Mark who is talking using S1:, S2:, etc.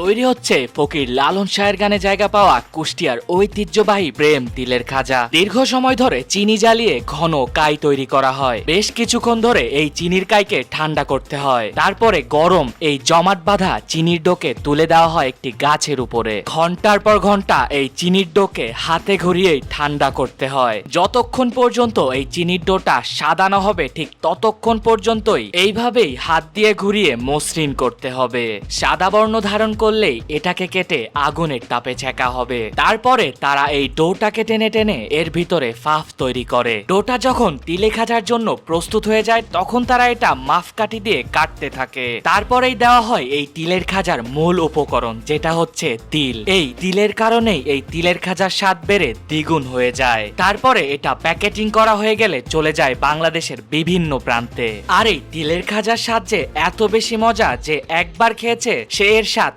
S1: তৈরি হচ্ছে ফকির লালন শাহের গানে জায়গা পাওয়া কুষ্টিয়ার ঐতিহ্যবাহী প্রেম তিলের খাজা। দীর্ঘ সময় ধরে চিনি জ্বালিয়ে ঘন কাই তৈরি করা হয়। বেশ কিছুক্ষণ ধরে এই চিনির কাইকে ঠান্ডা করতে হয়। তারপরে গরম এই জমাট বাঁধা চিনির ডোকে তুলে দেওয়া হয় একটি গাছের উপরে। ঘণ্টার পর ঘণ্টা এই চিনির ডোকে হাতে ঘুরিয়েই ঠান্ডা করতে হয়। যতক্ষণ পর্যন্ত এই চিনির ডোটা সাদানো হবে, ঠিক ততক্ষণ পর্যন্তই এইভাবেই হাত দিয়ে ঘুরিয়ে মসৃণ করতে হবে। সাদা বর্ণ ধারণ করলেই এটাকে কেটে আগুনের তাপে ছেঁকা হবে। তারপরে তারা এই ডোটাকে টেনে টেনে এর ভিতরে ফাফ তৈরি করে। ডোটা যখন তিলে খাজার জন্য প্রস্তুত হয়ে যায়, তখন তারা এটা মাফকাঠি দিয়ে কাটতে থাকে। তারপরেই দেওয়া হয় এই তিলের খাজার মূল উপকরণ, যেটা হচ্ছে তিল। এই তিলের কারণেই এই তিলের খাজার স্বাদ বেড়ে দ্বিগুণ হয়ে যায়। তারপরে এটা প্যাকেটিং করা হয়ে গেলে চলে যায় বাংলাদেশের বিভিন্ন প্রান্তে। আর এই তিলের খাজার স্বাদ যে এত বেশি মজা যে একবার খেয়েছে, সে এর স্বাদ